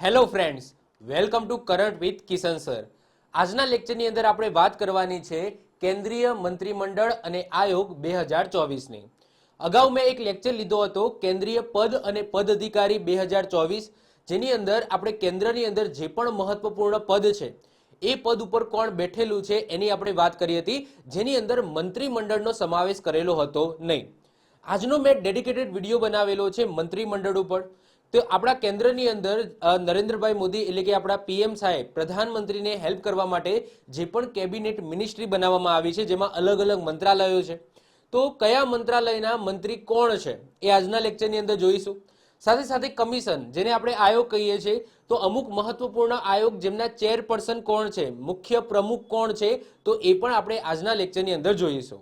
Hello friends welcome to current with Kishan sir આજના લેક્ચરની અંદર આપણે વાત કરવાની છે કેન્દ્રીય મંત્રીમંડળ અને આયોગ બે હજાર ચોવીસની. અગાઉ મેં એક લેક્ચર લીધો હતો કેન્દ્રીય પદ અને પદ અધિકારી બે હજાર ચોવીસ, જેની અંદર આપણે કેન્દ્રની અંદર જે પણ મહત્વપૂર્ણ પદ છે, એ પદ ઉપર કોણ બેઠેલું છે એની આપણે વાત કરી હતી, જેની અંદર મંત્રીમંડળનો સમાવેશ કરેલો હતો નહીં. આજનો મેં ડેડિકેટેડ વીડિયો બનાવેલો છે મંત્રીમંડળ ઉપર. તો આપણા કેન્દ્રની અંદર નરેન્દ્રભાઈ મોદી એટલે કે આપણા પીએમ સાહેબ, પ્રધાનમંત્રીને હેલ્પ કરવા માટે જે પણ કેબિનેટ મિનિસ્ટ્રી બનાવવામાં આવી છે, જેમાં અલગ અલગ મંત્રાલયો છે. તો કયા મંત્રાલયના મંત્રી કોણ છે એ આજના લેક્ચરની અંદર જોઈશું. સાથે સાથે કમિશન, જેને આપણે આયોગ કહીએ છીએ, તો અમુક મહત્વપૂર્ણ આયોગ જેમના ચેરપર્સન કોણ છે, મુખ્ય પ્રમુખ કોણ છે, તો એ પણ આપણે આજના લેક્ચરની અંદર જોઈશું.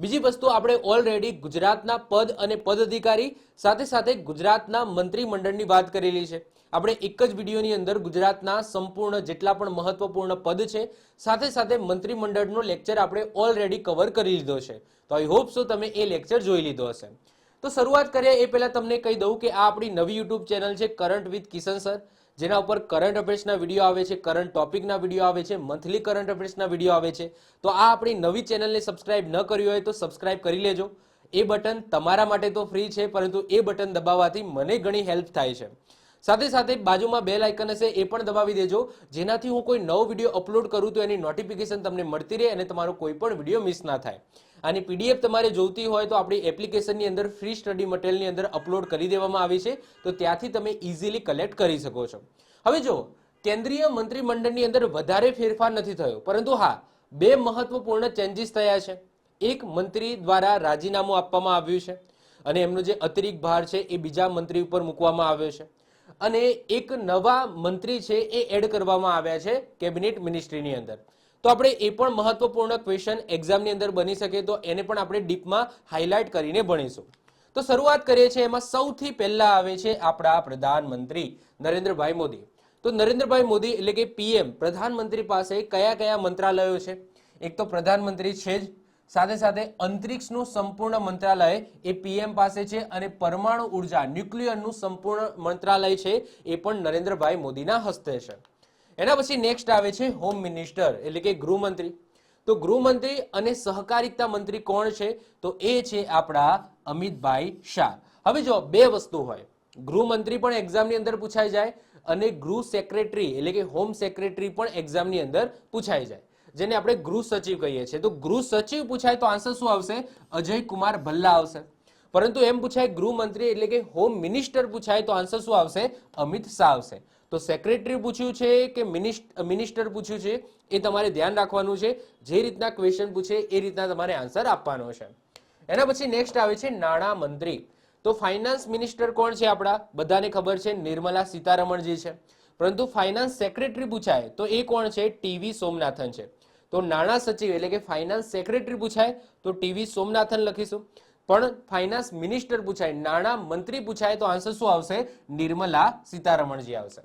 બીજી વસ્તુ આપણે ઓલરેડી ગુજરાતના પદ અને પદ અધિકારી સાથે સાથે ગુજરાતના મંત્રીમંડળની વાત કરેલી છે. આપણે એક જ વિડીયોની અંદર ગુજરાતના સંપૂર્ણ જેટલા પણ મહત્વપૂર્ણ પદ છે, સાથે સાથે મંત્રીમંડળનો લેક્ચર આપણે ઓલરેડી કવર કરી લીધો છે. તો આઈ હોપ સો તમે એ લેક્ચર જોઈ લીધો હશે. તો શરૂઆત કરીએ, એ પહેલા તમને કહી દઉં કે આ આપણી નવી યુટ્યુબ ચેનલ છે કરંટ વિથ કિશન સર. જેના ઉપર કરંટ અફેર્સના વીડિયો આવે છે કરંટ ટોપિકના વીડિયો આવે છે મંથલી કરંટ અફેર્સના વીડિયો આવે છે. તો આ આપણી નવી ચેનલને સબસ્ક્રાઇબ ન કરી હોય તો સબસ્ક્રાઇબ કરી લેજો. એ બટન તમારા માટે તો ફ્રી છે, પરંતુ એ બટન દબાવવાથી મને ઘણી હેલ્પ થાય છે. સાથે સાથે બાજુમાં બેલ આઇકન હશે એ પણ દબાવી દેજો. જેનાથી હું કોઈ નવો વીડિયો અપલોડ કરું તો એની નોટિફિકેશન તમને મળતી રહે અને તમારો કોઈ પણ વીડિયો મિસ ના થાય. આની પીડીએફ તમારે જોઈતી હોય તો આપણી એપ્લિકેશનની અંદર ફ્રી સ્ટડી મટીરિયલની અંદર અપલોડ કરી દેવામાં આવી છે. તો ત્યાંથી તમે ઇઝીલી કલેક્ટ કરી શકો છો. હવે જો, કેન્દ્રીય મંત્રીમંડળની અંદર વધારે ફેરફાર નથી થયો. પરંતુ હા, બે મહત્વપૂર્ણ ચેન્જીસ થયા છે. એક મંત્રી દ્વારા રાજીનામું આપવામાં આવ્યું છે અને એમનો જે અતિરિક્ત ભાર છે એ બીજા મંત્રી ઉપર મૂકવામાં આવ્યો છે. અને એક નવા મંત્રી છે એ એડ કરવામાં આવ્યા છે કેબિનેટ મિનિસ્ટ્રીની અંદર. તો આપણે એ પણ મહત્વપૂર્ણ ક્વેશ્ચન એક્ઝામની અંદર બની શકે તો એને પણ આપણે ડીપમાં હાઇલાઇટ કરીને ભણીશું. તો શરૂઆત કરીએ છીએ એમાં સૌથી પહેલા આવે છે આપણા પ્રધાનમંત્રી નરેન્દ્રભાઈ મોદી. તો નરેન્દ્રભાઈ મોદી એટલે કે પીએમ પ્રધાનમંત્રી પાસે કયા કયા મંત્રાલયો છે? એક તો પ્રધાનમંત્રી છે જ સાથે સાથે અંતરિક્ષનું સંપૂર્ણ મંત્રાલય એ પીએમ પાસે છે અને પરમાણુ ઊર્જા, ન્યુક્લિયરનું સંપૂર્ણ મંત્રાલય છે એ પણ નરેન્દ્રભાઈ મોદીના હસ્તે છે. એના પછી નેક્સ્ટ આવે છે હોમ મિનિસ્ટર એટલે કે ગૃહમંત્રી. તો ગૃહમંત્રી અને સહકારિતા મંત્રી કોણ છે? તો એ છે આપણા અમિતભાઈ શાહ. હવે જો બે વસ્તુ હોય. ગૃહમંત્રી પણ એક્ઝામની અંદર પૂછાઈ જાય અને ગૃહ સેક્રેટરી એટલે કે હોમ સેક્રેટરી પણ એક્ઝામની અંદર પૂછાઈ જાય. જેને આપણે ગૃહ સચિવ કહીએ છીએ. તો ગૃહ સચિવ પૂછાય તો આન્સર શું આવશે? અજય કુમાર ભલ્લા આવશે. પરંતુ એમ પૂછાય ગૃહમંત્રી એટલે કે હોમ મિનિસ્ટર પૂછાય તો આન્સર શું આવશે? અમિત શાહ આવશે. તો સેક્રેટરી પૂછ્યું છે કે મિનિસ્ટર પૂછ્યું છે? એ તમારે ધ્યાન રાખવાનું છે. જે રીતના ક્વેશ્ચન પૂછે એ રીતના તમારે આન્સર આપવાનો છે. એના પછી નેક્સ્ટ આવે છે નાણાં મંત્રી. તો ફાઇનાન્સ મિનિસ્ટર કોણ છે આપણા? બધાને ખબર છે નિર્મલા સીતારમણજી છે. પરંતુ ફાઇનાન્સ સેક્રેટરી પૂછાય તો એ કોણ છે? ટીવી સોમનાથન છે. તો નાણાં સચિવ એટલે કે ફાઇનાન્સ સેક્રેટરી પૂછાય, તો ટીવી સોમનાથન લખીશું. પણ ફાઇનાન્સ મિનિસ્ટર પૂછાય, નાણાં મંત્રી પૂછાય, તો આન્સર શું આવશે? નિર્મલા સીતારમણજી આવશે.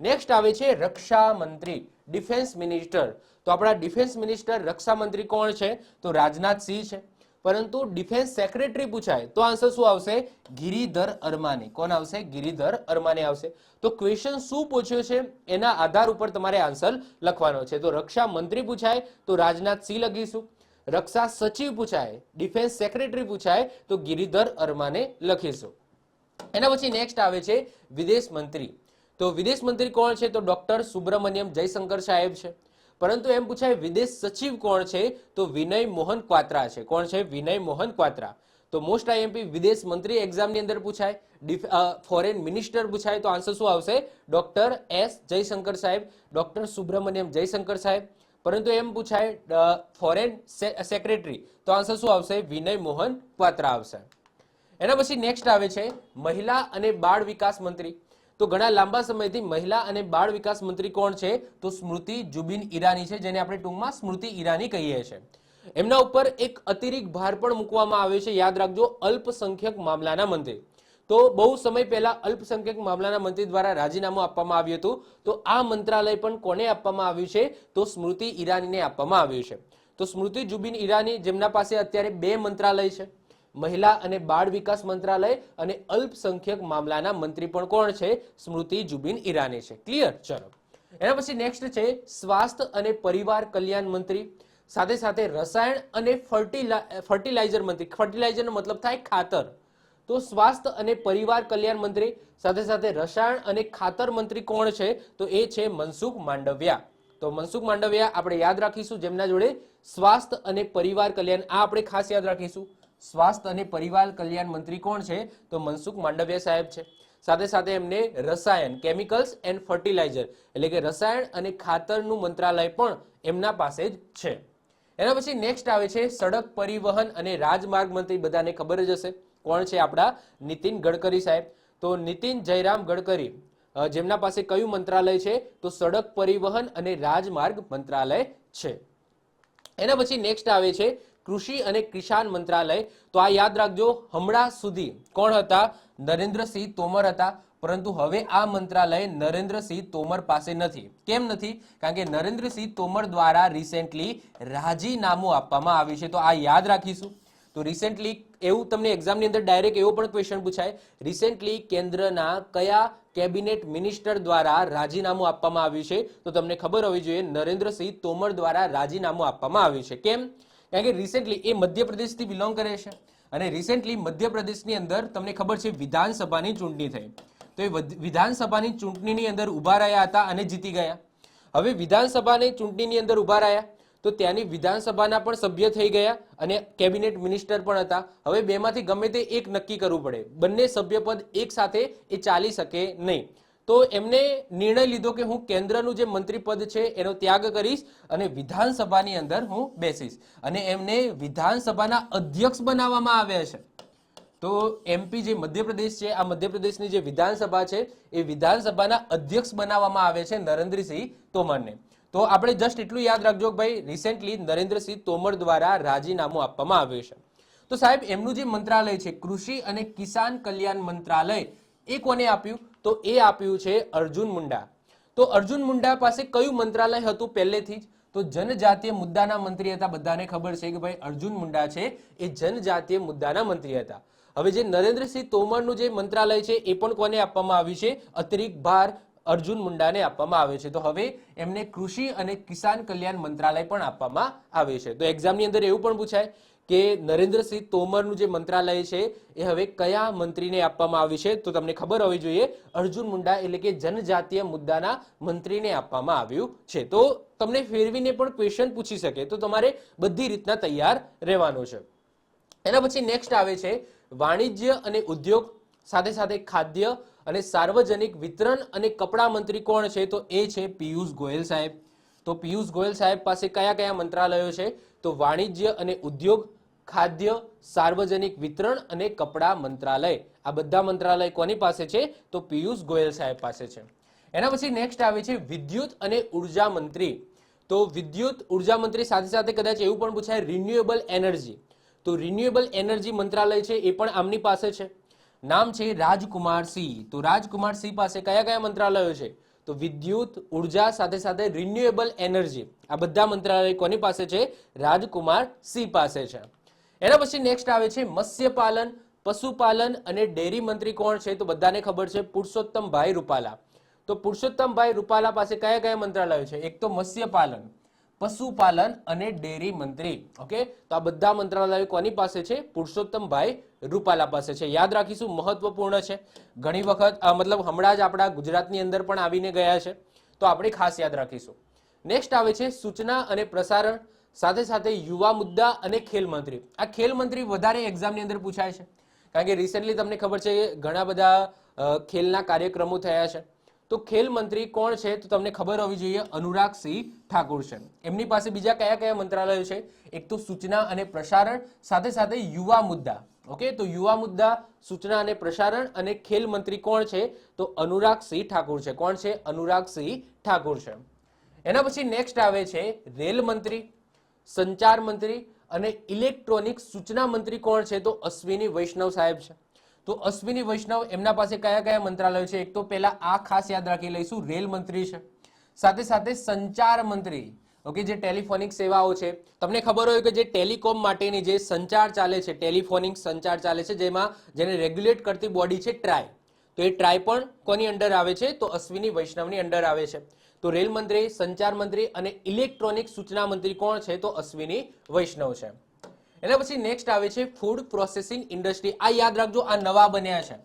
નેક્સ્ટ આવે છે રક્ષા મંત્રી ડિફેન્સ મિનિસ્ટર તો આપણા ડિફેન્સ મિનિસ્ટર રક્ષા મંત્રી કોણ છે? તો રાજનાથ સિંહ છે. પરંતુ ડિફેન્સ સેક્રેટરી પૂછાય, તો આન્સર શું આવશે? ગિરિધર અરમાની. કોણ આવશે? ગિરિધર અરમાની આવશે. તો ક્વેશ્ચન શું પૂછ્યો છે? એના આધાર ઉપર તમારે આન્સર લખવાનો છે. તો રક્ષા મંત્રી પૂછાય, તો રાજનાથ સિંહ લખીશું. રક્ષા સચિવ પૂછાય, ડિફેન્સ સેક્રેટરી પૂછાય, તો ગિરિધર અરમાને લખીશું. એના પછી નેક્સ્ટ આવે છે વિદેશ મંત્રી. તો વિદેશ મંત્રી કોણ છે? તો ડોક્ટર સુબ્રમણ્યમ જયશંકર સાહેબ છે. પરંતુ એમ પૂછાય, વિદેશ સચિવ કોણ છે? તો વિનય મોહન ક્વાત્રા છે. કોણ છે? વિનય મોહન ક્વાત્રા. તો મોસ્ટ આઈએમપી વિદેશ મંત્રી એક્ઝામની અંદર પૂછાય. ફોરેન મિનિસ્ટર પૂછાય તો આન્સર શું આવશે? ડોક્ટર એસ જયશંકર સાહેબ, ડોક્ટર સુબ્રમણ્યમ જયશંકર સાહેબ. પરંતુ એમ પૂછાય ફોરેન સેક્રેટરી તો આન્સર શું આવશે? વિનય મોહન ક્વાત્રા આવશે. એના પછી નેક્સ્ટ આવે છે, મહિલા અને બાળ વિકાસ મંત્રી. તો ઘણા લાંબા સમયથી મહિલા અને બાળ વિકાસ મંત્રી કોણ છે? તો સ્મૃતિ જુબિન ઈરાની છે, જેને આપણે ટૂંકમાં સ્મૃતિ ઈરાની કહીએ છીએ એમના ઉપર એક અતિરિક્ત ભાર પણ મૂકવામાં આવ્યો છે, યાદ રાખજો, અલ્પસંખ્યક મામલાના મંત્રી. તો બહુ સમય પહેલા અલ્પસંખ્યક મામલાના મંત્રી દ્વારા રાજીનામું આપવામાં આવ્યું હતું. તો આ મંત્રાલય પણ કોને આપવામાં આવ્યું છે? તો સ્મૃતિ ઈરાનીને આપવામાં આવ્યું છે. તો સ્મૃતિ જુબિન ઈરાની જેમના પાસે અત્યારે બે મંત્રાલય છે. મહિલા અને બાળ વિકાસ મંત્રાલય અને અલ્પસંખ્યક મામલાના મંત્રી પણ કોણ છે? સ્મૃતિ જુબિન ઈરાની છે. ક્લિયર ચલો. એના પછી નેક્સ્ટ છે સ્વાસ્થ્ય અને પરિવાર કલ્યાણ મંત્રી. સાથે સાથે રસાયણ અને ફર્ટિલાઇઝર મંત્રી. ફર્ટિલાઇઝરનો મતલબ થાય ખાતર. તો સ્વાસ્થ્ય અને પરિવાર કલ્યાણ મંત્રી. સાથે સાથે રસાયણ અને ખાતર મંત્રી કોણ છે? તો એ છે મનસુખ માંડવિયા. તો મનસુખ માંડવિયા આપણે યાદ રાખીશું જેમના જોડે સ્વાસ્થ્ય અને પરિવાર કલ્યાણ આ આપણે ખાસ યાદ રાખીશું. સ્વાસ્થ્ય અને પરિવાર કલ્યાણ મંત્રી કોણ છે? તો મનસુખ માંડવિયા સાહેબ છે. સાથે સાથે એમને રસાયણ કેમિકલ્સ એન્ડ ફર્ટિલાઇઝર એટલે કે રસાયણ અને ખાતરનું મંત્રાલય પણ એમના પાસે જ છે. એના પછી નેક્સ્ટ આવે છે સડક પરિવહન અને રાજમાર્ગ મંત્રી. બધાને ખબર જ હશે. કોણ છે આપણા? નીતિન ગડકરી સાહેબ. તો નીતિન જયરામ ગડકરી જેમના પાસે કયું મંત્રાલય છે? તો સડક પરિવહન અને રાજમાર્ગ મંત્રાલય છે. એના પછી નેક્સ્ટ આવે છે કૃષિ અને કિસાન મંત્રાલય. તો આ યાદ રાખજો, હમણાં સુધી કોણ હતા? નરેન્દ્રસિંહ તોમર હતા. પરંતુ હવે આ મંત્રાલય નરેન્દ્રસિંહ તોમર પાસે નથી. કેમ નથી? કારણ કે નરેન્દ્રસિંહ તોમર દ્વારા રિસેન્ટલી રાજીનામું આપવામાં આવ્યું છે. તો આ યાદ રાખીશું. તો રિસેન્ટલી એવું તમને એક્ઝામની અંદર ડાયરેક્ટ એવો પણ ક્વેશ્ચન પૂછાય. રિસેન્ટલી કેન્દ્રના કયા કેબિનેટ મિનિસ્ટર દ્વારા રાજીનામું આપવામાં આવ્યું છે? તો તમને ખબર હોવી જોઈએ, નરેન્દ્રસિંહ તોમર દ્વારા રાજીનામું આપવામાં આવ્યું છે. કેમ? કારણ કે રિસેન્ટલી એ મધ્યપ્રદેશથી બિલોંગ કરે છે. અને રિસેન્ટલી મધ્યપ્રદેશની અંદર તમને ખબર છે વિધાનસભાની ચૂંટણી થઈ. તો એ વિધાનસભાની ચૂંટણીની અંદર ઊભા રહ્યા હતા અને જીતી ગયા. હવે વિધાનસભાની ચૂંટણીની અંદર ઊભા રહ્યા, તો ત્યાંની વિધાનસભાના પણ સભ્ય થઈ ગયા અને કેબિનેટ મિનિસ્ટર પણ હતા. હવે બેમાંથી ગમે તે એક નક્કી કરવું પડે. બંને સભ્યપદ એક સાથે એ ચાલી શકે નહીં. તો એમને નિર્ણય લીધો કે હું કેન્દ્રનું જે મંત્રી પદ છે એનો ત્યાગ કરીશ અને વિધાનસભાની અંદર હું બેસીશ. અને એમને વિધાનસભાના અધ્યક્ષ બનાવવામાં આવ્યા છે. તો એમપી જે મધ્યપ્રદેશ છે, આ મધ્યપ્રદેશની જે વિધાનસભા છે, એ વિધાનસભાના અધ્યક્ષ બનાવવામાં આવે છે નરેન્દ્રસિંહ તોમરને. તો આપણે જસ્ટ એટલું યાદ રાખજો ભાઈ રિસેન્ટલી નરેન્દ્રસિંહ તોમર દ્વારા રાજીનામું આપવામાં આવ્યું છે. તો સાહેબ, એમનું જે મંત્રાલય છે, કૃષિ અને કિસાન કલ્યાણ મંત્રાલય, એ કોને આપ્યું? તો એ આપ્યું છે અર્જુન મુંડા. તો અર્જુન મુંડા પાસે કયું મંત્રાલય હતું પહેલેથી જ? તો જનજાતીય મુદ્દાના મંત્રી હતા, બધાને ખબર છે કે ભાઈ અર્જુન મુંડા છે, એ જનજાતીય મુદ્દાના મંત્રી હતા. હવે જે નરેન્દ્રસિંહ તોમરનું જે મંત્રાલય છે, એ પણ કોને આપવામાં આવ્યું છે? અતિરિક્ત ભાર અર્જુન મુંડાને આપવામાં આવે છે. તો હવે એમને કૃષિ અને કિસાન કલ્યાણ મંત્રાલય પણ આપવામાં આવે છે. તો એક્ઝામની અંદર એવું પણ પૂછાય કે નરેન્દ્રસિંહ તોમરનું જે મંત્રાલય છે, એ હવે કયા મંત્રીને આપવામાં આવ્યું છે? તો તમને ખબર હોવી જોઈએ, અર્જુન મુંડા એટલે કે જનજાતીય મુદ્દાના મંત્રીને આપવામાં આવ્યું છે. તો તમને ફેરવીને પણ ક્વેશ્ચન પૂછી શકે. તો તમારે બધી રીતના તૈયાર રહેવાનું છે. એના પછી નેક્સ્ટ આવે છે, વાણિજ્ય અને ઉદ્યોગ, સાથે સાથે ખાદ્ય અને સાર્વજનિક વિતરણ અને કપડા મંત્રી કોણ છે? તો એ છે પિયુષ ગોયલ સાહેબ. તો પિયુષ ગોયલ સાહેબ પાસે કયા કયા મંત્રાલયો છે? તો વાણિજ્ય અને ઉદ્યોગ ખાદ્ય, સાર્વજનિક વિતરણ અને કપડાં મંત્રાલય. આ બધા મંત્રાલય કોની પાસે છે? તો પિયુષ ગોયલ સાહેબ પાસે છે. એના પછી નેક્સ્ટ આવે છે વિદ્યુત અને ઊર્જા મંત્રી. તો વિદ્યુત, ઊર્જા મંત્રી સાથે સાથે કદાચ એવું પણ પૂછાય રિન્યુએબલ એનર્જી તો રિન્યુએબલ એનર્જી મંત્રાલય છે એ પણ આમની પાસે છે. નામ છે રાજકુમાર સિંહ. તો રાજકુમાર સિંહ પાસે કયા કયા મંત્રાલયો છે? તો વિદ્યુત, ઊર્જા સાથે સાથે રિન્યુએબલ એનર્જી આ બધા મંત્રાલય કોની પાસે છે? રાજકુમાર સિંહ પાસે છે. એના પછી નેક્સ્ટ આવે છે મત્સ્યપાલન, પશુપાલન અને ડેરી મંત્રી કોણ છે તો બધાને ખબર છે પુરુષોત્તમભાઈ રૂપાલા. તો પુરુષોત્તમભાઈ રૂપાલા પાસે કયા કયા મંત્રાલયો છે? એક તો મત્સ્યપાલન, પશુપાલન અને ડેરી મંત્રી. ઓકે? તો આ બધા મંત્રાલયો કોની પાસે છે? પુરુષોત્તમભાઈ રૂપાલા પાસે છે. યાદ રાખીશું, મહત્વપૂર્ણ છે. ઘણી વખત મતલબ હમણાં જ આપણા ગુજરાતની અંદર પણ આવીને ગયા છે. તો આપણે ખાસ યાદ રાખીશું. નેક્સ્ટ આવે છે સૂચના અને પ્રસારણ. સાથે સાથે યુવા મુદ્દા અને ખેલ મંત્રી. આ ખેલ મંત્રી વધારે એક્ઝામની અંદર પૂછાય છે. કારણ કે રિસેન્ટલી તમને ખબર છે ઘણા બધા ખેલના કાર્યક્રમો થયા છે. તો ખેલ મંત્રી કોણ છે તો તમને ખબર હોવી જોઈએ અનુરાગ સિંહ ઠાકુર છે. એમની પાસે બીજા કયા કયા મંત્રાલયો છે? એક તો સૂચના અને પ્રસારણ, સાથે સાથે યુવા મુદ્દા. ઓકે, તો યુવા મુદ્દા, સૂચના અને પ્રસારણ અને ખેલ મંત્રી કોણ છે? તો અનુરાગ સિંહ ઠાકુર છે. કોણ છે? અનુરાગ સિંહ ઠાકુર છે. એના પછી નેક્સ્ટ આવે છે રેલ મંત્રી. સંચાર મંત્રી અને ઇલેક્ટ્રોનિક સૂચના મંત્રી કોણ છે? તો અશ્વિની વૈષ્ણવ સાહેબ છે. તો અશ્વિની વૈષ્ણવ એમના પાસે કયા કયા મંત્રાલયો છે? એક તો પહેલા આ ખાસ યાદ રાખી લઈશું, રેલ મંત્રી છે. સાથે સાથે સંચાર મંત્રી, ઓકે, જે ટેલિફોનિક સેવાઓ છે. તમને ખબર હોય કે જે ટેલિકોમ માટેની જે સંચાર ચાલે છે, ટેલિફોનિક સંચાર ચાલે છે, જેમાં જેને રેગ્યુલેટ કરતી બોડી છે, ટ્રાય. તો એ ટ્રાય પણ કોની અંડર આવે છે? તો અશ્વિની વૈષ્ણવની અંડર આવે છે. તો રેલ મંત્રી, સંચાર મંત્રી અને ઇલેક્ટ્રોનિક સૂચના મંત્રી કોણ છે? તો અશ્વિની વૈષ્ણવ છે. એના પછી નેક્સ્ટ આવે છે ફૂડ પ્રોસેસિંગ ઇન્ડસ્ટ્રી આ યાદ રાખજો, આ નવા બન્યા છે.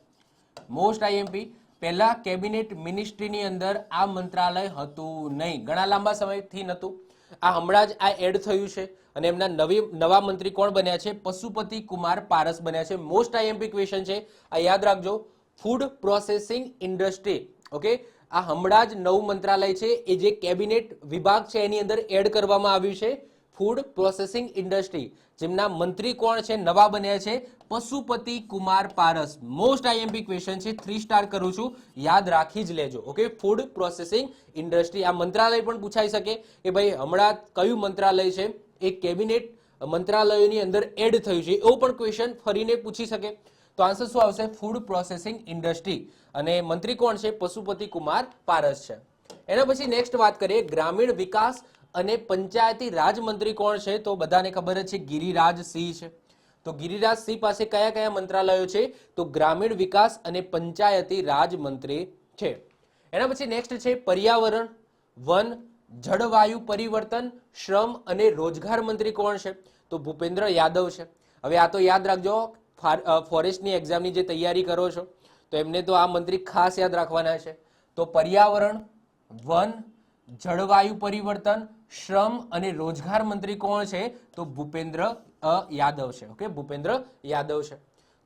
મોસ્ટ આઈએમપી પહેલા કેબિનેટ મિનિસ્ટ્રીની અંદર આ મંત્રાલય હતું નહીં. ઘણા લાંબા સમયથી નહોતું. આ હમણાં જ આ એડ થયું છે અને એમના નવી, નવા મંત્રી કોણ બન્યા છે? પશુપતિ કુમાર પારસ બન્યા છે. મોસ્ટ આઈએમપી ક્વેશ્ચન છે. આ યાદ રાખજો. ફૂડ પ્રોસેસિંગ ઇન્ડસ્ટ્રી ઓકે આ હમણાં જ નવું મંત્રાલય છે. એ જે કેબિનેટ વિભાગ છે, એની અંદર એડ કરવામાં આવ્યું છે. ફૂડ પ્રોસેસિંગ ઇન્ડસ્ટ્રી, જેમના મંત્રી કોણ છે, નવા બન્યા છે. Pashupati Kumar Paras. Most IMP question છે. થ્રી સ્ટાર કરું છું. યાદ રાખી જ લેજો, ઓકે? Food processing industry. આ મંત્રાલય પણ પૂછાઈ શકે કે ભાઈ, હમણાં કયું મંત્રાલય છે? એ કેબિનેટ મંત્રાલયોની અંદર એડ થયું છે. એવું પણ ક્વેશ્ચન ફરીને પૂછી શકે. તો આન્સર શું આવશે? ફૂડ પ્રોસેસિંગ ઇન્ડસ્ટ્રી અને મંત્રી કોણ છે? પશુપતિ કુમાર પારસ છે. એના પછી નેક્સ્ટ વાત કરીએ ગ્રામીણ વિકાસ અને પંચાયતી રાજમંત્રી કોણ છે? તો બધાને ખબર જ છે ગિરિરાજ સિંહ છે. તો ગિરિરાજ સિંહ પાસે કયા કયા મંત્રાલયો છે? તો ગ્રામીણ વિકાસ અને પંચાયતી રાજમંત્રી છે. એના પછી નેક્સ્ટ છે પર્યાવરણ, વન, જળવાયુ પરિવર્તન, શ્રમ અને રોજગાર મંત્રી કોણ છે? તો ભૂપેન્દ્ર યાદવ છે. હવે આ તો યાદ રાખજો ફોરેસ્ટની એક્ઝામની જે તૈયારી કરો છો, તો એમને તો આ મંત્રી ખાસ યાદ રાખવાના છે. તો પર્યાવરણ, વન, જળવાયુ પરિવર્તન, શ્રમ અને રોજગાર મંત્રી કોણ છે? તો ભૂપેન્દ્ર યાદવ છે. ઓકે? ભૂપેન્દ્ર યાદવ છે.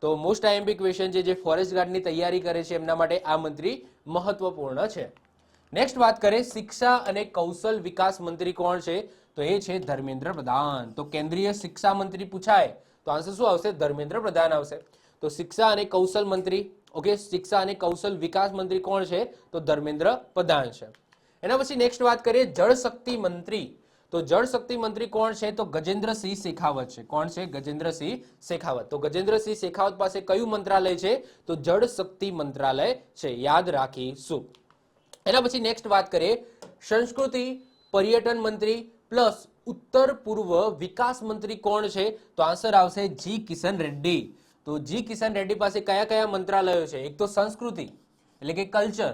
તો મોસ્ટ આઈએમપી ક્વેશ્ચન છે જે ફોરેસ્ટ ગાર્ડની તૈયારી કરે છે, એમના માટે આ મંત્રી મહત્વપૂર્ણ છે. નેક્સ્ટ વાત કરીએ, શિક્ષા અને કૌશલ વિકાસ મંત્રી કોણ છે? તો એ છે ધર્મેન્દ્ર પ્રધાન. તો કેન્દ્રીય શિક્ષા મંત્રી પૂછાય તો આન્સર શું આવશે? ધર્મેન્દ્ર પ્રધાન આવશે. તો શિક્ષા અને કૌશલ મંત્રી ઓકે શિક્ષા અને કૌશલ વિકાસ મંત્રી કોણ છે? તો ધર્મેન્દ્ર પ્રધાન છે. એના પછી નેક્સ્ટ વાત કરીએ જળ શક્તિ મંત્રી. તો જળ શક્તિ મંત્રી કોણ છે? તો ગજેન્દ્રસિંહ શેખાવત છે. કોણ છે? ગજેન્દ્રસિંહ શેખાવત. તો ગજેન્દ્રસિંહ શેખાવત પાસે કયું મંત્રાલય છે? તો જળ શક્તિ મંત્રાલય છે. યાદ રાખીશું. એના પછી નેક્સ્ટ વાત કરીએ સંસ્કૃતિ, પર્યટન મંત્રી પ્લસ ઉત્તર પૂર્વ વિકાસ મંત્રી કોણ છે? તો આન્સર આવશે જી કિશન રેડ્ડી. તો જી કિશન રેડ્ડી પાસે કયા કયા મંત્રાલયો છે? એક તો સંસ્કૃતિ, એટલે કે કલ્ચર,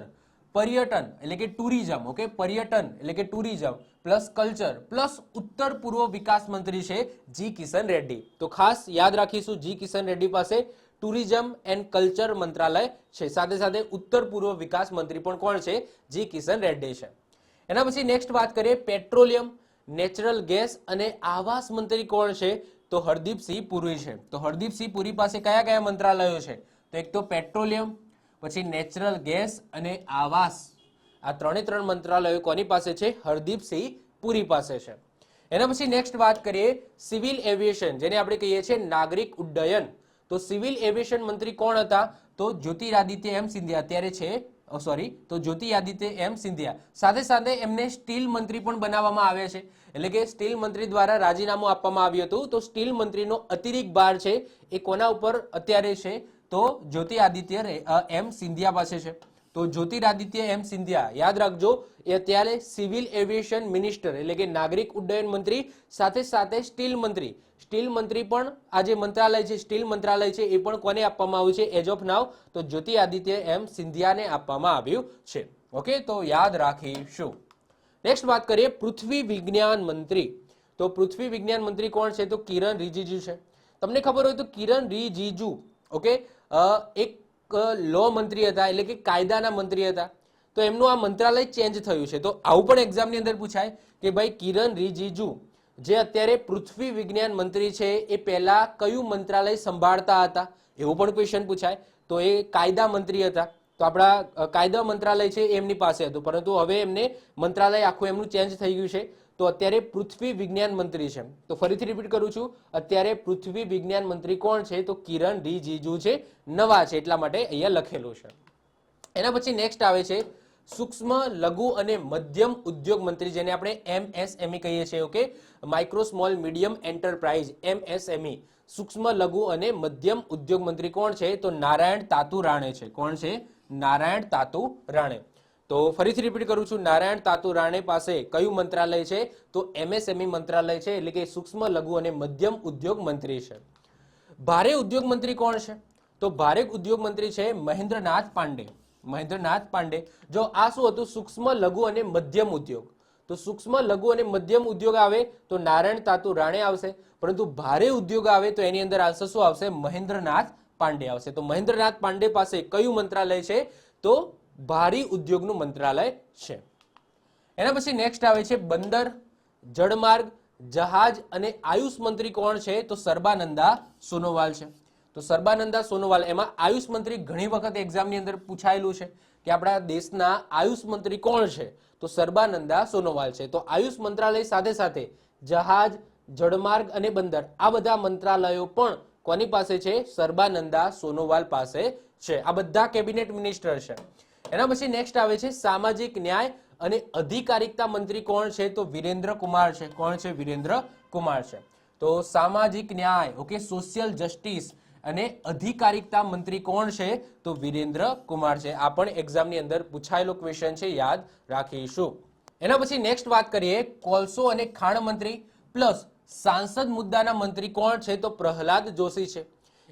પર્યટન, એટલે કે ટુરિઝમ ઓકે પર્યટન, એટલે કે ટુરિઝમ, પ્લસ કલ્ચર, પ્લસ ઉત્તર પૂર્વ વિકાસ મંત્રી છે જી કિશન રેડ્ડી. તો ખાસ યાદ રાખીશું, જી કિશન રેડ્ડી પાસે ટુરિઝમ એન્ડ કલ્ચર મંત્રાલય છે. સાથે સાથે ઉત્તર પૂર્વ વિકાસ મંત્રી પણ કોણ છે? જી કિશન રેડ્ડી છે. એના પછી નેક્સ્ટ વાત કરીએ, પેટ્રોલિયમ નેચરલ ગેસ અને આવાસ મંત્રી કોણ છે? તો હરદીપસિંહ પુરી છે. તો હરદીપસિંહ પુરી પાસે કયા કયા મંત્રાલયો છે? તો એક તો પેટ્રોલિયમ, પછી નેચરલ ગેસ અને આવાસ. આ ત્રણે ત્રણ મંત્રાલયો કોની પાસે છે? હરદીપસિંહ પુરી પાસે છે. એના પછી નેક્સ્ટ વાત કરીએ સિવિલ એવિએશન, જેને આપણે કહીએ છીએ નાગરિક ઉડ્ડયન. તો સિવિલ એવિએશન મંત્રી કોણ હતા? તો જ્યોતિરાદિત્ય એમ સિંધિયા. અત્યારે છે સોરી તો જ્યોતિ આદિત્ય એમ સિંધિયા. સાથે સાથે એમને સ્ટીલ મંત્રી પણ બનાવવામાં આવ્યા છે. એટલે કે સ્ટીલ મંત્રી દ્વારા રાજીનામું આપવામાં આવ્યું હતું. તો સ્ટીલ મંત્રીનો અતિરિક્ત ભાર છે એ કોના ઉપર અત્યારે છે? તો જ્યોતિરાદિત્ય રે- એમ સિંધિયા પાસે છે. તો જ્યોતિરાદિત્ય એમ સિંધિયા, યાદ રાખજો, એ અત્યારે સિવિલ એવિએશન મિનિસ્ટર, એટલે કે નાગરિક ઉડ્ડયન મંત્રી, સાથે સાથે સ્ટીલ મંત્રી. સ્ટીલ મંત્રી પણ, આ જે મંત્રાલય છે, સ્ટીલ મંત્રાલય છે, એ પણ કોને આપવામાં આવ્યું છે? એજ ઓફ નાવ તો જ્યોતિ આદિત્ય એમ સિંધિયાને આપવામાં આવ્યું છે. ઓકે તો યાદ રાખીશું. નેક્સ્ટ વાત કરીએ, પૃથ્વી વિજ્ઞાન મંત્રી. તો પૃથ્વી વિજ્ઞાન મંત્રી કોણ છે? તો કિરણ રિજિજુ છે. તમને ખબર હોય તો કિરણ રિજિજુ ઓકે એક લો મંત્રી હતા, એટલે કે કાયદાના મંત્રી હતા. તો એમનું આ મંત્રાલય ચેન્જ થયું છે. તો આવું પણ એક્ઝામની અંદર પૂછાય કે ભાઈ કિરણ રિજિજુ જે અત્યારે પૃથ્વી વિજ્ઞાન મંત્રી છે, એ પહેલા કયું મંત્રાલય સંભાળતા હતા? એવું પણ ક્વેશ્ચન પૂછાય. તો એ કાયદા મંત્રી હતા. તો આપણા કાયદા મંત્રાલય છે એમની પાસે હતું. પરંતુ હવે એમને મંત્રાલય આખું એમનું ચેન્જ થઈ ગયું છે. તો અત્યારે પૃથ્વી વિજ્ઞાન મંત્રી છે તો ફરીથી રિપીટ કરું છું. અત્યારે પૃથ્વી વિજ્ઞાન મંત્રી કોણ છે? તો કિરણ રિજિજુ છે. નવા છે. એટલા માટે અહીંયા લખેલું છે. એના પછી નેક્સ્ટ આવે છે. સૂક્ષ્મ, લઘુ અને મધ્યમ ઉદ્યોગ મંત્રી જેને આપણે એમએસએમઈ કહીએ છીએ okay micro small medium enterprise MSME. સૂક્ષ્મ, લઘુ અને મધ્યમ ઉદ્યોગ મંત્રી કોણ છે? તો નારાયણ તાતુ રાણે છે. કોણ છે? નારાયણ તાતુ રાણે. તો ફરીથી રિપીટ કરું છું, નારાયણ તાતુ રાણે પાસે કયું મંત્રાલય છે? તો એમએસએમઈ મંત્રાલય છે, એટલે કે સૂક્ષ્મ, લઘુ અને મધ્યમ ઉદ્યોગ મંત્રી છે. ભારે ઉદ્યોગ મંત્રી કોણ છે? તો ભારે ઉદ્યોગ મંત્રી છે મહેન્દ્રનાથ પાંડે. મહેન્દ્રનાથ પાંડે, જો આ શું હતું? સૂક્ષ્મ લઘુ અને મધ્યમ ઉદ્યોગ. તો સૂક્ષ્મ લઘુ અને મધ્યમ ઉદ્યોગ આવે તો નારાયણ તાતુ રાણે આવશે. પરંતુ ભારે ઉદ્યોગ આવે તો એની અંદર આન્સર શું આવશે? મહેન્દ્રનાથ પાંડે આવશે. તો મહેન્દ્રનાથ પાંડે પાસે કયું મંત્રાલય છે? તો ભારી ઉદ્યોગનું મંત્રાલય છે. એના પછી નેક્સ્ટ આવે છે બંદર, જળમાર્ગ, જહાજ અને આયુષ મંત્રી કોણ છે? તો સર્બાનંદા સોનોવાલ છે. તો સર્બાનંદા સોનોવાલ, એમાં આયુષ મંત્રી ઘણી વખત એક્ઝામની અંદર પૂછાયેલું છે કે આપણા દેશના આયુષ મંત્રી કોણ છે? તો સર્બાનંદા સોનોવાલ છે. તો આયુષ મંત્રાલય સાથે સાથે જહાજ, જળમાર્ગ અને બંદર, આ બધા મંત્રાલયો પણ કોની પાસે છે? સર્બાનંદા સોનોવાલ પાસે છે. આ બધા કેબિનેટ મિનિસ્ટર છે. એના પછી નેક્સ્ટ આવે છે સામાજિક ન્યાય અને અધિકારિકતા મંત્રી કોણ છે? તો વિરેન્દ્ર કુમાર છે. કોણ છે? વિરેન્દ્ર કુમાર છે. તો સામાજિક ન્યાય ઓકે સોશિયલ જસ્ટિસ અને અધિકારિકતા મંત્રી કોણ છે? તો વિરેન્દ્ર કુમાર છે. આ પણ એક્ઝામની અંદર પૂછાયેલો ક્વેશ્ચન છે. યાદ રાખીશું. એના પછી નેક્સ્ટ વાત કરીએ. કોલસો અને ખાણ મંત્રી પ્લસ સાંસદ મુદ્દાના મંત્રી કોણ છે? તો પ્રહલાદ જોશી છે.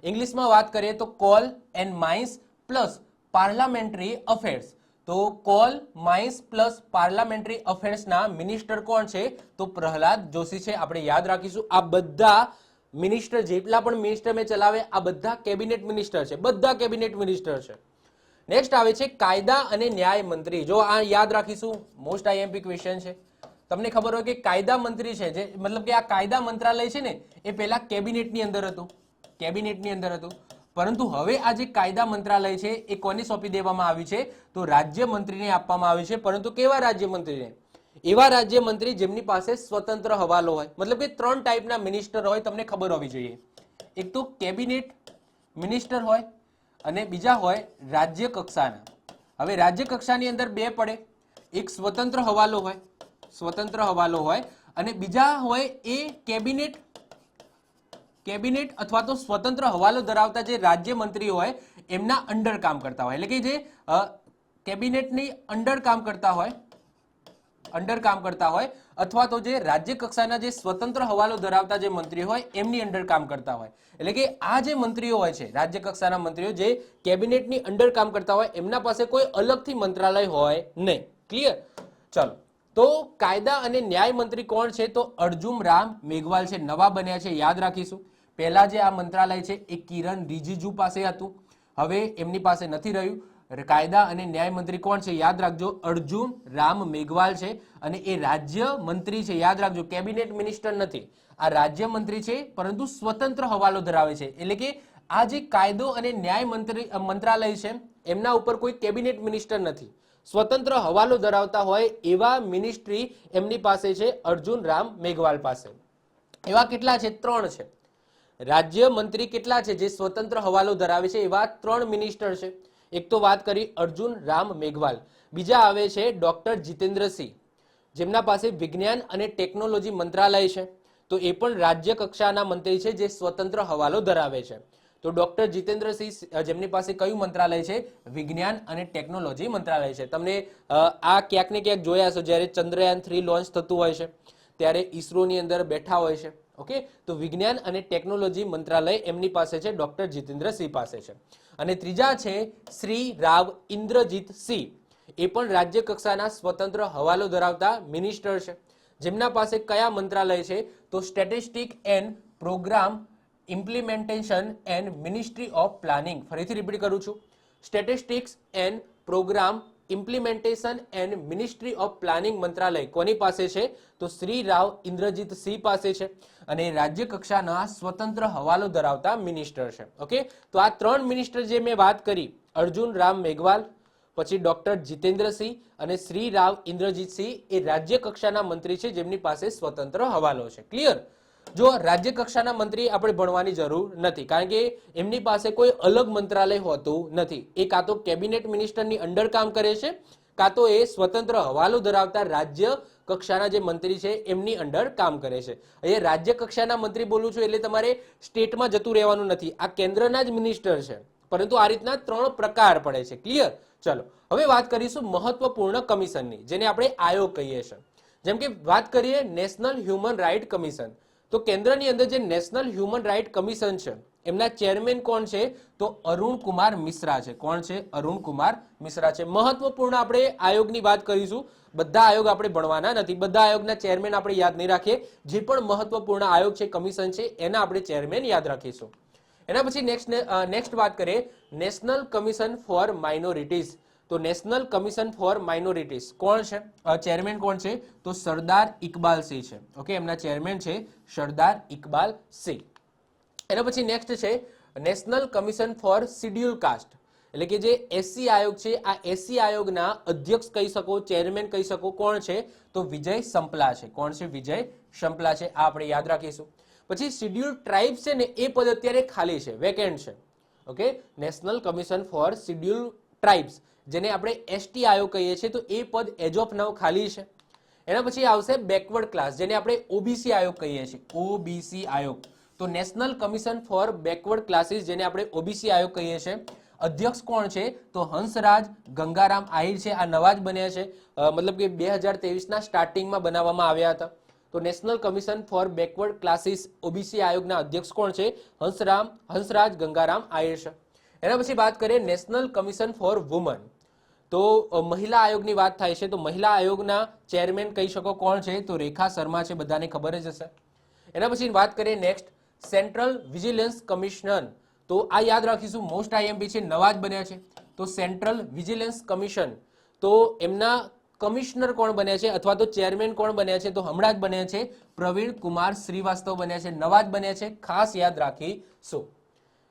ઇંગ્લિશમાં વાત કરીએ તો coal and mines plus parliamentary affairs. તો કોલ, માઇન્સ પ્લસ પાર્લામેન્ટરી અફેર્સના મિનિસ્ટર કોણ છે? તો પ્રહલાદ જોશી છે. આપણે યાદ રાખીશું. આ બધા મિનિસ્ટર જેટલા પણ મિનિસ્ટર મેં ચલાવે, આ બધા કેબિનેટ મિનિસ્ટર છે, બધા કેબિનેટ મિનિસ્ટર છે. નેક્સ્ટ આવે છે કાયદા અને ન્યાય મંત્રી. જો આ યાદ રાખીશું મોસ્ટ આઈએમપી ક્વેશ્ચન છે. તમને ખબર હોય કે કાયદા મંત્રી છે, જે મતલબ કે આ કાયદા મંત્રાલય છે ને, એ પહેલા કેબિનેટની અંદર હતું. કેબિનેટની અંદર હતું. પરંતુ હવે આ જે કાયદા મંત્રાલય છે, એ કોને સોંપી દેવામાં આવ્યું છે? તો રાજ્ય મંત્રીને આપવામાં આવ્યું છે. પરંતુ કેવા રાજ્ય મંત્રીને? એવા રાજ્ય મંત્રી જેમની પાસે સ્વતંત્ર હવાલો હોય, મતલબ કે ત્રણ ટાઈપના મિનિસ્ટર હોય, તમને ખબર હોવી જોઈએ. એક તો કેબિનેટ મિનિસ્ટર હોય અને બીજા હોય રાજ્ય કક્ષાના. હવે રાજ્ય કક્ષાની અંદર બે પડે. એક સ્વતંત્ર હવાલો હોય, સ્વતંત્ર હવાલો હોય અને બીજા હોય એ કેબિનેટ કેબિનેટ અથવા તો સ્વતંત્ર હવાલો ધરાવતા જે રાજ્ય મંત્રી હોય, એમના અંડર કામ કરતા હોય. એટલે કે જે કેબિનેટની અંડર કામ કરતા હોય અંડર કામ કરતા હોય, અથવા તો જે રાજ્ય કક્ષાના જે સ્વતંત્ર હવાલો ધરાવતા જે મંત્રીઓ હોય, એમની અંડર કામ કરતા હોય. એટલે કે આ જે મંત્રીઓ હોય છે, રાજ્ય કક્ષાના મંત્રીઓ, જે કેબિનેટની અંડર કામ કરતા હોય, એમના પાસે કોઈ અલગથી મંત્રાલય હોય નહીં. ક્લિયર ચલો. તો કાયદા અને ન્યાય મંત્રી કોણ છે? તો અર્જુન રામ મેઘવાલ છે. નવા બન્યા છે. યાદ રાખીશું. પહેલા જે આ મંત્રાલય છે, એ કિરણ રિજિજુ પાસે હતું. હવે એમની પાસે નથી રહ્યું. કાયદા અને ન્યાય મંત્રી કોણ છે? યાદ રાખજો, અર્જુન રામ મેઘવાલ છે અને એ રાજ્ય મંત્રી છે. યાદ રાખજો, કેબિનેટ મિનિસ્ટર નથી. આ રાજ્ય મંત્રી છે, પરંતુ સ્વતંત્ર હવાલો ધરાવે છે. એટલે કે આ જે કાયદો અને ન્યાય મંત્રી મંત્રાલય છે, એમના ઉપર કોઈ કેબિનેટ મિનિસ્ટર નથી. સ્વતંત્ર હવાલો ધરાવતા હોય એવા મિનિસ્ટ્રી એમની પાસે છે, અર્જુન રામ મેઘવાલ પાસે. એવા કેટલા છે? ત્રણ છે. રાજ્ય મંત્રી કેટલા છે? જે સ્વતંત્ર હવાલો ધરાવે છે, એવા ત્રણ મિનિસ્ટર છે. એક તો વાત કરી અર્જુન રામ મેઘવાલ. બીજા આવે છે ડોક્ટર જીતેન્દ્રસિંહ જેમના પાસે વિજ્ઞાન અને ટેકનોલોજી મંત્રાલય છે. તો એ પણ રાજ્ય કક્ષાના મંત્રી છે જે સ્વતંત્ર હવાલો ધરાવે છે. તો ડોક્ટર જીતેન્દ્રસિંહ જેમની પાસે કયું મંત્રાલય છે? વિજ્ઞાન અને ટેકનોલોજી મંત્રાલય છે. તમને આ ક્યાંક ને ક્યાંક જોયા હશો જ્યારે ચંદ્રયાન થ્રી લોન્ચ થતું હોય છે. ત્યારે ઈસરોની અંદર બેઠા હોય છે. ઓકે? તો વિજ્ઞાન અને ટેકનોલોજી મંત્રાલય એમની પાસે છે, ડોક્ટર જીતેન્દ્રસિંહ પાસે છે. અને ત્રીજા છે શ્રી રાવ ઇન્દ્રજીત સિંહ. એ પણ રાજ્ય કક્ષાના સ્વતંત્ર હવાલો ધરાવતા મિનિસ્ટર છે. જેમના પાસે કયા મંત્રાલય છે? તો statistic and programme implementation and ministry of planning. ફરીથી રિપીટ કરું છું. Statistics and programme implementation and ministry of planning મંત્રાલય કોની પાસે છે? તો શ્રી રાવ ઇન્દ્રજીત સિંહ પાસે છે. અને રાજ્ય કક્ષાના સ્વતંત્ર હવાલો ધરાવતા મિનિસ્ટર છે. ઓકે તો આ ત્રણ મિનિસ્ટર જે મેં વાત કરી, અર્જુન રામ મેઘવાલ, પછી ડોક્ટર જીતેન્દ્રસિંહ અને શ્રી રાવ ઇન્દ્રજીતસિંહ એ રાજ્ય કક્ષાના મંત્રી છે જેમની પાસે સ્વતંત્ર હવાલો છે. ક્લિયર જો રાજ્ય કક્ષાના મંત્રી આપણે ભણવાની જરૂર નથી, કારણ કે એમની પાસે કોઈ અલગ મંત્રાલય હોતું નથી. એ કાં તો કેબિનેટ મિનિસ્ટરની અંડર કામ કરે છે, કાં તો એ સ્વતંત્ર હવાલો ધરાવતા રાજ્ય કક્ષાના જે મંત્રી છે, એમની અંડર કામ કરે છે. અહીંયા રાજ્ય કક્ષાના મંત્રી બોલું છું એટલે તમારે સ્ટેટમાં જતું રહેવાનું નથી. આ કેન્દ્રના જ મિનિસ્ટર છે. પરંતુ આ રીતના ત્રણ પ્રકાર પડે છે. ક્લિયર? ચલો. હવે વાત કરીશું મહત્વપૂર્ણ કમિશનની, જેને આપણે આયોગ કહીએ છીએ. જેમ કે વાત કરીએ નેશનલ હ્યુમન રાઇટ કમિશન. તો કેન્દ્રની અંદર જે નેશનલ હ્યુમન રાઇટ કમિશન છે, એમના ચેરમેન કોણ છે? તો અરુણ કુમાર મિશ્રા છે. કોણ છે? અરુણ કુમાર મિશ્રા છે. મહત્વપૂર્ણ આપણે આયોગની વાત કરીશું. બધા આયોગ આપણે ભણવાના નથી. બધા આયોગના ચેરમેન આપણે યાદ નહીં રાખીએ. જે પણ મહત્વપૂર્ણ આયોગ છે, કમિશન છે, એના આપણે ચેરમેન યાદ રાખીશું. એના પછી નેક્સ્ટ નેક્સ્ટ વાત કરીએ. National commission for minorities. તો નેશનલ કમિશન ફોર માઇનોરિટીઝ. કોણ છે? ચેરમેન કોણ છે? તો સરદાર ઇકબાલ સિંહ છે. ઓકે, એમના ચેરમેન છે સરદાર ઇકબાલ સિંહ. એના પછી નેક્સ્ટ છે national commission for schedule caste. એટલે કે જે એસસી આયોગ છે, આ એસસી આયોગના અધ્યક્ષ કહી શકો, ચેરમેન કહી શકો, કોણ છે? તો વિજય સંપલા છે. કોણ છે? વિજય સંપલા છે. આ આપણે યાદ રાખીશું. પછી શિડ્યુલ ટ્રાઇબ છે ને, એ પદ અત્યારે ખાલી છે, વેકેન્ટ છે. Okay, national commission for schedule tribes. જેને આપણે એસટી આયોગ કહીએ છીએ, તો એ પદ એજ ઓફ નાવ ખાલી છે. એના પછી આવશે બેકવર્ડ ક્લાસ જેને આપણે ઓબીસી આયોગ કહીએ છીએ. ઓબીસી આયોગ તો national commission for backward classes જેને આપણે ઓબીસી આયોગ કહીએ છીએ. અધ્યક્ષ કોણ છે? તો હંસરાજ ગંગારામ આહિર છે. આ નવા જ બન્યા છે. મતલબ કે બે હજાર તેવીસના સ્ટાર્ટિંગમાં બનાવવામાં આવ્યા હતા. તો national commission for backward classes OBC આયોગના અધ્યક્ષ કોણ છે? હંસરામ, હંસરાજ ગંગારામ આહિર છે. એના પછી વાત કરીએ નેશનલ કમિશન ફોર વુમન તો મહિલા આયોગની વાત થાય છે, તો મહિલા આયોગના ચેરમેન કહી શકો કોણ છે? તો રેખા શર્મા છે, બધાને ખબર જ હશે. એના પછી વાત કરીએ નેક્સ્ટ સેન્ટ્રલ વિજિલન્સ કમિશનર તો આ યાદ રાખીશું મોસ્ટ આઈએમપી છે, નવા જ બન્યા છે. તો સેન્ટ્રલ વિજિલન્સ કમિશન તો એમના કમિશનર કોણ બન્યા છે, અથવા તો ચેરમેન કોણ બન્યા છે, તો હમણાં જ બન્યા છે, પ્રવીણ કુમાર શ્રીવાસ્તવ બન્યા છે, નવા જ બન્યા છે, ખાસ યાદ રાખીશું.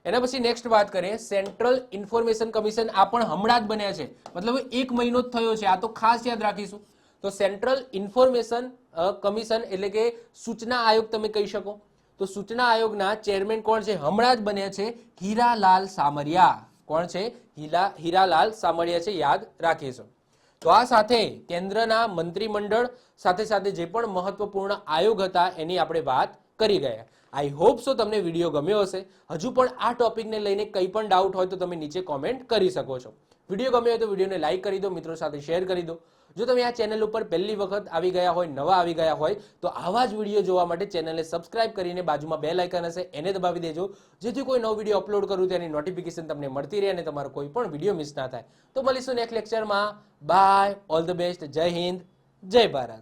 એના પછી નેક્સ્ટ વાત કરીએ. સેન્ટ્રલ ઇન્ફોર્મેશન કમિશન આ પણ હમણાં જ બન્યા છે. મતલબ એક મહિનો જ થયો છે. આ તો ખાસ યાદ રાખીશું. તો સેન્ટ્રલ ઇન્ફોર્મેશન કમિશન એટલે કે સૂચના આયોગ તમે કહી શકો. તો સૂચના આયોગના ચેરમેન કોણ છે? હમણાં જ બન્યા છે હીરાલાલ સામરિયા. કોણ છે? હીરા હીરાલાલ સામરિયા છે. યાદ રાખીશું. તો આ સાથે કેન્દ્રના મંત્રીમંડળ સાથે સાથે જે પણ મહત્વપૂર્ણ આયોગ હતા એની આપણે વાત કરી ગયા. આઈ હોપ સો તમને વીડિયો ગમ્યો હશે. હજુ પણ આ ટોપિકને લઈને કંઈ પણ ડાઉટ હોય તો તમે નીચે કોમેન્ટ કરી શકો છો. વીડિયો ગમ્યો હોય તો વિડીયોને લાઈક કરી દો, મિત્રો સાથે શેર કરી દો. જો તમે આ ચેનલ ઉપર પહેલી વખત આવી ગયા હોય, નવા આવી ગયા હોય, તો આવા જ વીડિયો જોવા માટે ચેનલને સબસ્ક્રાઇબ કરીને બાજુમાં બે લાઇકન હશે, એને દબાવી દેજો. જેથી કોઈ નવો વીડિયો અપલોડ કરું તેની નોટિફિકેશન તમને મળતી રહે અને તમારો કોઈ પણ વીડિયો મિસ ના થાય. તો મળીશું નેક્સ્ટ લેક્ચરમાં બાય ઓલ ધ બેસ્ટ જય હિન્દ. જય ભારત.